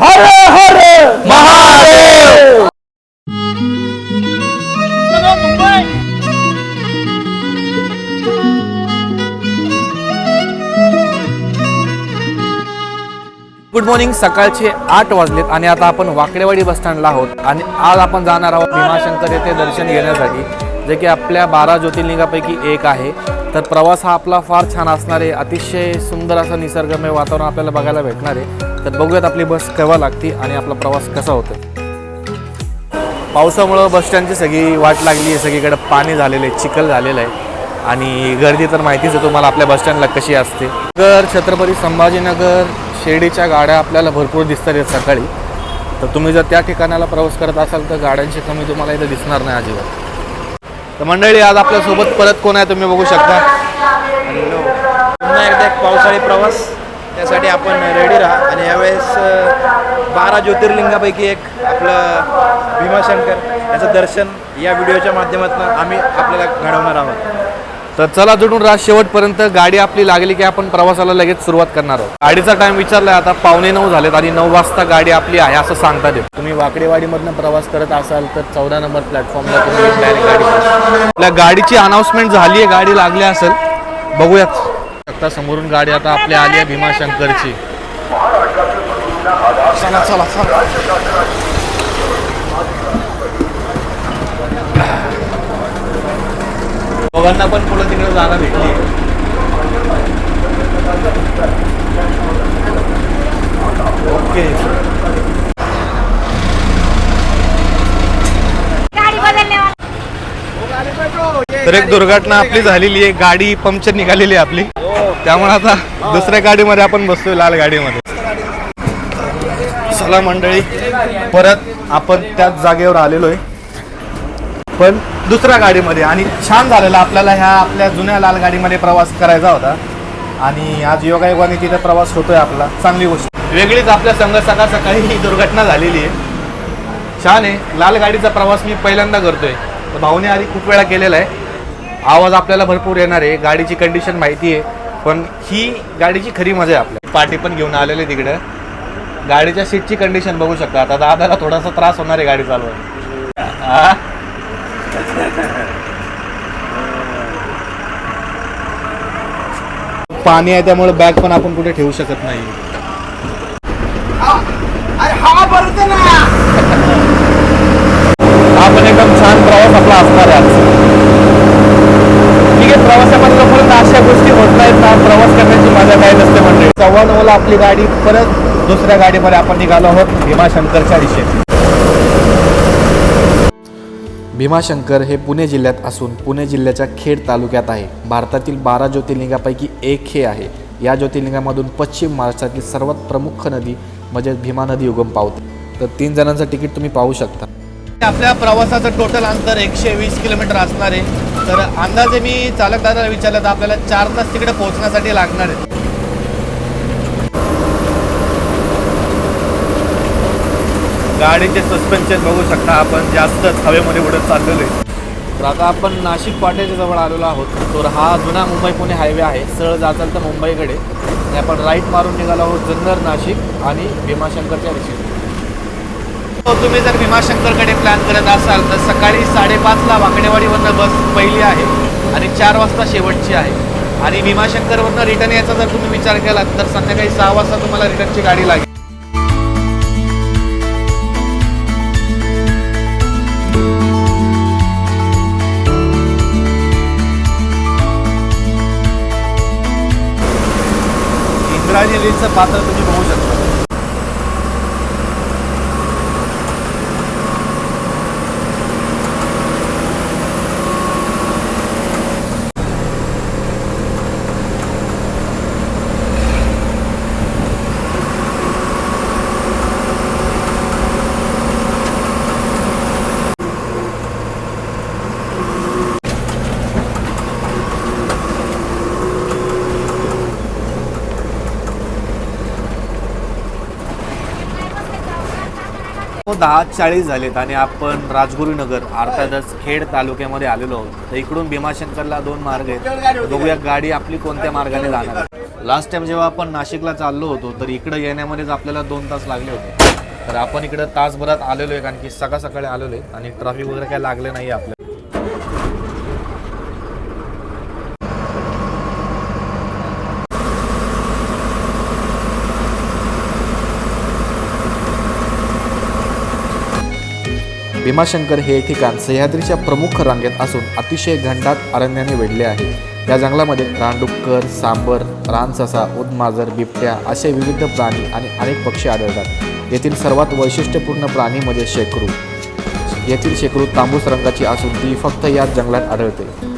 हर Har Mahadev. Good morning सकाळचे आठ वाजलेत आणि आता आपण वाकडेवाडी बस स्टँडला आहोत. आणि आज आपण जाणार आहोत भीमाशंकर येथे दर्शन घेण्यासाठी जे की आपल्या बारा ज्योतिर्लिंगापैकी एक आहे. तर प्रवास हा आपला फार छान असणार आहे. अतिशय सुंदर असं निसर्गमय वातावरण आपल्याला बघायला भेटणार आहे. तर बघूयात आपली बस केव्हा लागते आणि आपला प्रवास कसा होतो. पावसामुळं बसस्टँडची सगळी वाट लागली आहे सगळीकडे पाणी झालेलं आहे चिखल झालेलं आहे. आणि गर्दी तर माहितीच आहे तुम्हाला आपल्या बस स्टँडला कशी असते. तर छत्रपती संभाजीनगर शिर्डीच्या गाड्या आपल्याला भरपूर दिसतात आहेत सकाळी. तर तुम्ही जर त्या ठिकाणाला प्रवास करत असाल तर गाड्यांची कमी तुम्हाला इथं दिसणार नाही अजिबात. तर मंडळी आज आपल्यासोबत परत कोण आहे तुम्ही बघू शकता. पुन्हा एकदा एक पावसाळी प्रवास. त्यासाठी आपण रेडी राहा. आणि यावेळेस बारा ज्योतिर्लिंगापैकी एक आपलं भीमाशंकर याचं दर्शन या व्हिडिओच्या माध्यमातून आम्ही आपल्याला घडवणार आहोत. तर चला जोडून राहा. शेवटपर्यंत गाडी आपली लागली की आपण प्रवासाला लगेच सुरुवात करणार आहोत. गाडीचा टाइम विचारलाय. आता पावणे नऊ झालेत आणि नऊ वाजता गाडी आपली आहे असं सांगतात आहे. तुम्ही वाकडेवाडीमधनं प्रवास करत असाल तर चौदा नंबर प्लॅटफॉर्मला तुम्ही डायरेक्ट गाडी. आपल्या गाडीची अनाऊन्समेंट झाली आहे गाडी लागली असेल. बघूयात. आता समोरून गाडी आता आपली आली आहे भीमाशंकरची चला चला चला. दोघांना पण पुढे तिकडे जागा भेटली. ओके. गाडी बदलने वाला तर एक दुर्घटना आपली झालेली आहे. गाडी पंक्चर निघालेली आहे आपली. त्यामुळे आता दुसऱ्या गाडीमध्ये आपण बसतोय लाल गाडीमध्ये. चला मंडळी परत आपण त्याच जागेवर आलेलो आहे पण दुसऱ्या गाडीमध्ये आणि छान झालेला आपल्याला ह्या आपल्या जुन्या लाल गाडीमध्ये प्रवास करायचा होता. आणि आज योगायोगाने तिथे प्रवास होतोय आपला. चांगली गोष्ट. वेगळीच आपल्या संघ सकाळ सकाळी ही दुर्घटना झालेली आहे. छान आहे. लाल गाडीचा प्रवास मी पहिल्यांदा करतोय. तर भाऊने आधी खूप वेळा केलेला आहे. आवाज आपल्याला भरपूर येणार आहे. गाडीची कंडिशन माहिती आहे. पण ही गाडीची खरी मजा आहे आपल्या पाठी पण घेऊन आलेले तिकडे. गाडीच्या सीटची कंडिशन बघू शकता. आता दादाला थोडासा त्रास होणार आहे गाडी चालवायला. आ? पाणी आहे त्यामुळे बॅग पण आपण कुठे ठेवू शकत नाही. हा पण एकदम छान प्रवास आपला असणार आहे आज. ठीक आहे अशा गोष्टी होत नाहीत ना प्रवास करण्याची मजा काही नसते म्हणजे. सव्वा नऊला आपली गाडी परत दुसऱ्या गाडीमध्ये आपण निघालो आहोत भीमाशंकरच्या दिशेने भीमाशंकर हे पुणे जिल्ह्यात असून पुणे जिल्ह्याच्या खेड तालुक्यात आहे. भारतातील बारा ज्योतिर्लिंगापैकी एक हे आहे. या ज्योतिर्लिंगामधून पश्चिम महाराष्ट्रातील सर्वात प्रमुख नदी म्हणजे भीमा नदी उगम पावते. तर तीन जणांचं तिकीट तुम्ही पाहू शकता. आपल्या प्रवासाचं टोटल अंतर एकशे वीस किलोमीटर असणार आहे. तर अंदाजे मी चालक दादाला विचारलं तर आपल्याला चार तास तिकडे पोहोचण्यासाठी लागणार आहे. गाडीचे सस्पेन्शन बघू शकता आपण जास्तच हवेमध्ये उडत चाललेलो आहे. तर आता आपण नाशिक पाट्याच्या जवळ आलेलो आहोत. तर हा जुना मुंबई पुणे हायवे आहे. सरळ जाचाल तर मुंबईकडे. आणि आपण राईट मारून निघालो आहोत जुन्नर नाशिक आणि भीमाशंकरच्या दिशेने. तुम्ही जर भीमाशंकरकडे प्लॅन करत असाल तर सकाळी साडेपाचला वाकडेवाडीवरनं बस पहिली आहे आणि चार वाजता शेवटची आहे. आणि भीमाशंकरवरनं रिटर्न यायचा जर तुम्ही विचार केलात तर संध्याकाळी सहा वाजता तुम्हाला रिटर्नची गाडी लागेल. इंद्रायणी लीचं पात्र तुम्ही बघू शकता हो, दहा चाळीस झालेत आणि आपण राजगुरुनगर अर्थातच खेड तालुक्यामध्ये आलेलो आहोत. तर इकडून भीमाशंकरला दोन मार्ग आहेत. बघूया गाडी आपली कोणत्या मार्गाने जाणार लास्ट टाइम जेव्हा आपण नाशिकला चाललो होतो तर इकडे येण्यामध्येच आपल्याला दोन तास लागले होते. तर आपण इकडं तासभरात आलेलो आहे कारण की सकाळ सकाळी आलेलो आहे आणि ट्रॅफिक वगैरे काय लागले नाही आपल्याला. भीमाशंकर हे ठिकाण सह्याद्रीच्या प्रमुख रांगेत असून अतिशय घनदाट अरण्याने वेढले आहे. या जंगलामध्ये रानडुक्कर सांबर रानससा उदमाजर बिबट्या असे विविध प्राणी आणि अनेक पक्षी आढळतात. येथील सर्वात वैशिष्ट्यपूर्ण प्राणी म्हणजे शेकरू. येथील शेकरू तांबूस रंगाची असून ती फक्त याच जंगलात आढळते.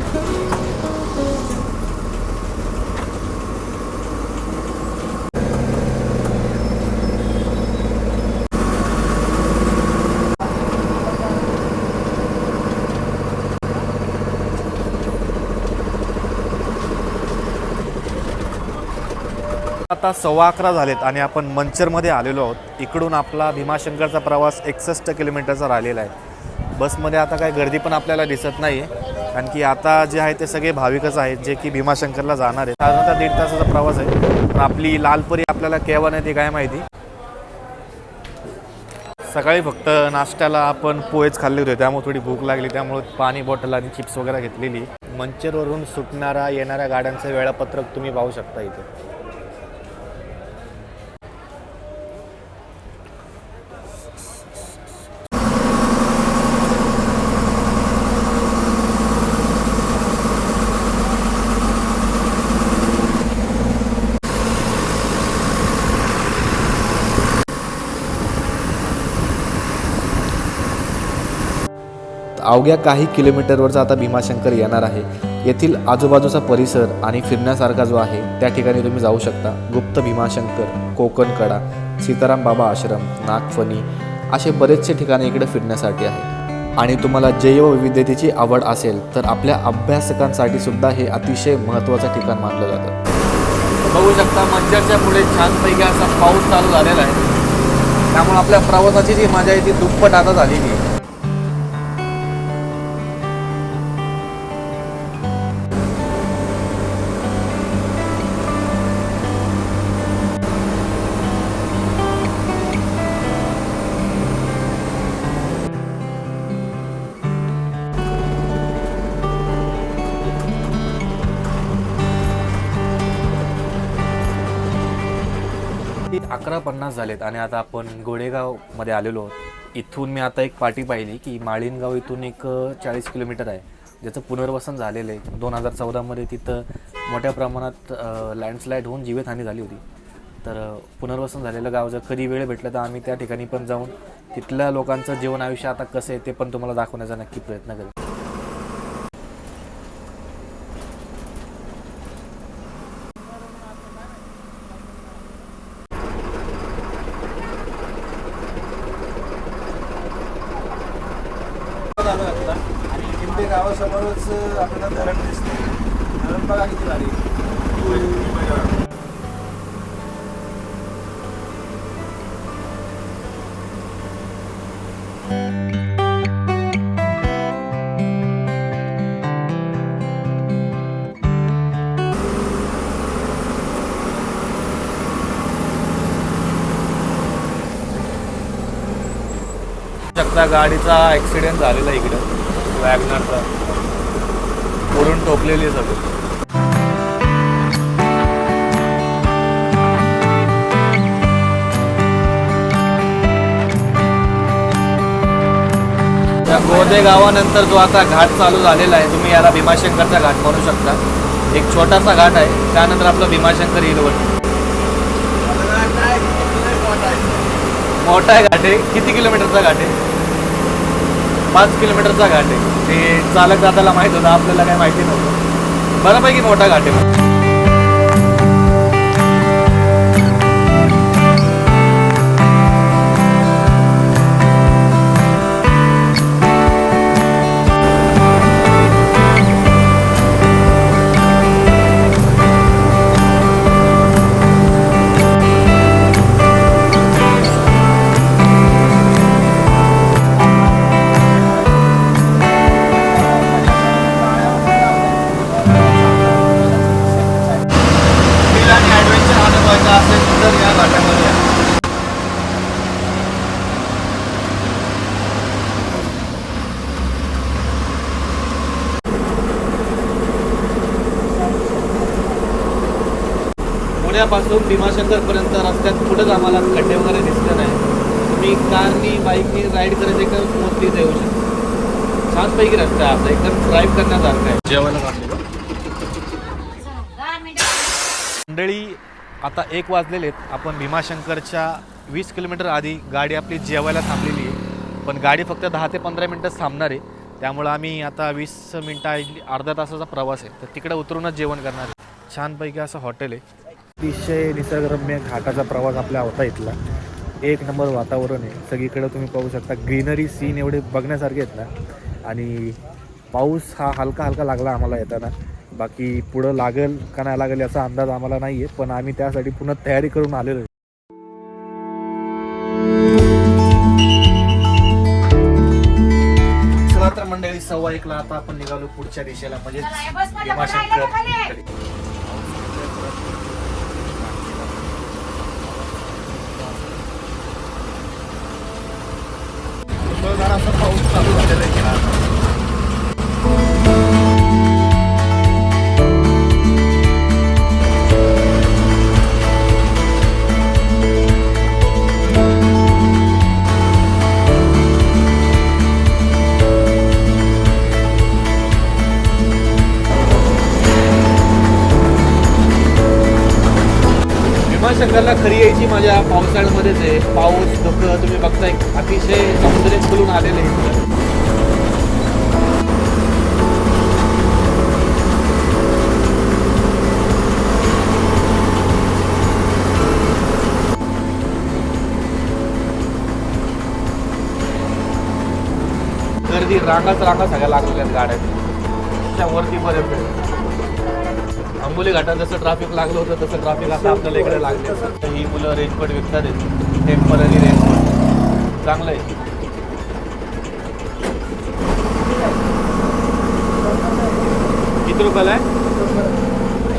आता सव्वा अकरा झालेत आणि आपण मंचरमध्ये आलेलो आहोत. इकडून आपला भीमाशंकरचा प्रवास एकसष्ट किलोमीटरचा राहिलेला आहे. बसमध्ये आता काही गर्दी पण आपल्याला दिसत नाही आहे कारण की आता जे आहे ते सगळे भाविकच आहेत जे की भीमाशंकरला जाणार आहेत. साधारणतः दीड तासाचा प्रवास आहे. पण आपली लालपरी आपल्याला केव्हा नाही ती काय माहिती. सकाळी फक्त नाश्त्याला आपण पोहेच खाल्ले होते. त्यामुळे थोडी भूक लागली. त्यामुळे पाणी बॉटल आणि चिप्स वगैरे घेतलेली. मंचरवरून सुटणारा येणाऱ्या गाड्यांचं वेळापत्रक तुम्ही पाहू शकता इथे. अवघ्या काही किलोमीटरवरचा आता भीमाशंकर येणार आहे. येथील आजूबाजूचा परिसर आणि फिरण्यासारखा जो आहे त्या ठिकाणी तुम्ही जाऊ शकता. गुप्त भीमाशंकर कोकणकडा सीताराम बाबा आश्रम नागफणी असे बरेचसे ठिकाणे इकडे फिरण्यासाठी आहेत. आणि तुम्हाला जैवविविधतेची आवड असेल तर आपल्या अभ्यासकांसाठी सुद्धा हे अतिशय महत्त्वाचं ठिकाण मानलं जातं. बघू शकता मंजरच्या पुढे छानपैकी असा पाऊस चालू झालेला आहे. त्यामुळे आपल्या प्रवासाची जी मजा आहे ती दुप्पट आता झालेली आहे. अकरा पन्नास झालेत आणि आता आपण गोडेगावमध्ये आलेलो आहोत. इथून मी आता एक पार्टी पाहिली की माळीनगाव इथून एक चाळीस किलोमीटर आहे. ज्याचं पुनर्वसन झालेलं आहे. दोन हजार चौदामध्ये तिथं मोठ्या प्रमाणात लँडस्लाईड होऊन जीवितहानी झाली होती. तर पुनर्वसन झालेलं गाव जर कधी वेळ भेटला तर आम्ही त्या ठिकाणी पण जाऊन तिथल्या लोकांचं जीवन आयुष्य आता कसं आहे ते पण तुम्हाला दाखवण्याचा नक्की प्रयत्न करेल आलो आता आणि किंबे गावासमोरच आपल्याला धरण दिसते धरण बघा किती भारी शकता गाडीचा ॲक्सिडेंट झालेला आहे इकडं. वॅगनरचा पुरून टोपलेली आहे सगळं गोदे गावानंतर जो आता घाट चालू झालेला आहे तुम्ही याला भीमाशंकरचा घाट म्हणू शकता. एक छोटासा घाट आहे त्यानंतर आपलं भीमाशंकर येईल मोठा आहे घाट आहे. किती किलोमीटरचा घाट आहे? पाच किलोमीटरचा घाट आहे. ते चालक दादाला माहीत होतं आपल्याला काही माहिती नव्हतं. बऱ्यापैकी मोठा घाट आहे. पुण्यापासून भीमाशंकरपर्यंत रस्त्यात कुठंच आम्हाला खड्डे वगैरे दिसले नाही तुम्ही कारनी बाईकनी राईड करत का मोठी येऊ शकता? छानपैकी रस्ता आहे असा एकदम ड्राईव्ह करण्यासारखा आहे. जेवायला मंडळी आता एक वाजलेले आहेत. आपण भीमाशंकरच्या वीस किलोमीटर आधी गाडी आपली जेवायला थांबलेली आहे. पण गाडी फक्त दहा ते पंधरा मिनटंच थांबणार आहे. त्यामुळं आम्ही आता वीस मिनटं अर्ध्या तासाचा प्रवास आहे. तर तिकडे उतरूनच जेवण करणार आहे. छानपैकी असं हॉटेल आहे. अतिशय निसर्गरम्य घाटाचा प्रवास आपल्या होता इथला. एक नंबर वातावरण आहे. सगळीकडे तुम्ही पाहू शकता ग्रीनरी सीन एवढे बघण्यासारखे आहेत ना. आणि पाऊस हा हलका हलका लागला आम्हाला येताना. बाकी पुढं लागेल का नाही लागेल याचा अंदाज आम्हाला नाही आहे पण आम्ही त्यासाठी पुन्हा तयारी करून आलेलो आहे. मंडळी सव्वा एकला आता आपण निघालो पुढच्या दिशेला म्हणजे भीमाशंकर मुसळधार पाऊस चालू झालेला आहे. आपल्याला खरी यायची माझ्या पावसाळ्यामध्येच आहे पाऊस धुकं तुम्ही बघताय अतिशय समुद्र खुलून आलेले आहेत. गर्दी रांगाच रांगा सगळ्या लागलेल्या आहेत गाड्या. त्या वरती पर्यंत आंबोली घाटात जसं ट्रॅफिक लागलं होतं तसं ट्रॅफिक आता आपल्याला इकडे लागले. तर ही मुलं रेनकोट विकतात आहेत. टेम्पल आणि रेनकोट चांगलं आहे. किती रुपयाला आहे?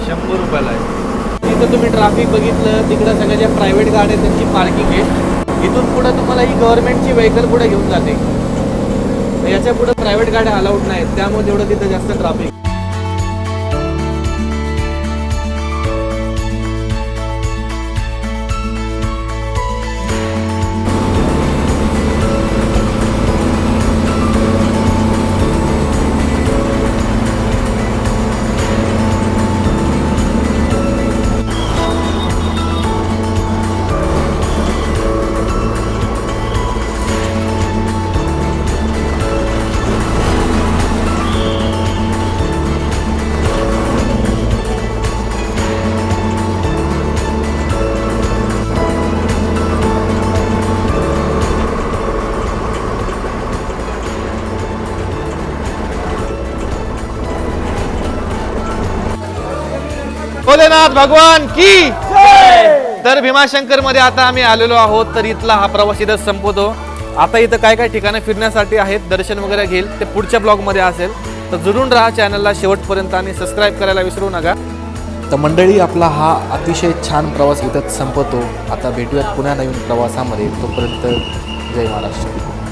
शंभर रुपयाला आहे. इथं तुम्ही ट्रॅफिक बघितलं तिकडं सगळ्या ज्या प्रायव्हेट गाड्या आहेत त्यांची पार्किंग आहे. इथून पुढं तुम्हाला ही गव्हर्नमेंटची व्हेकल पुढे घेऊन जाते. याच्यापुढे प्रायव्हेट गाड्या अलाउड नाहीत. त्यामुळे तेवढं तिथं जास्त ट्रॅफिक भोलेनाथ भगवान की तर भीमाशंकरमध्ये आता आम्ही आलेलो आहोत तर इथला हा प्रवास इथं संपवतो आता इथं काय काय ठिकाणं फिरण्यासाठी आहेत दर्शन वगैरे घेईल ते पुढच्या ब्लॉगमध्ये असेल. तर जुळून राहा चॅनलला शेवटपर्यंत आणि सबस्क्राईब करायला विसरू नका. तर मंडळी आपला हा अतिशय छान प्रवास इथंच संपतो. आता भेटूयात पुन्हा नवीन प्रवासामध्ये. तोपर्यंत जय महाराष्ट्र.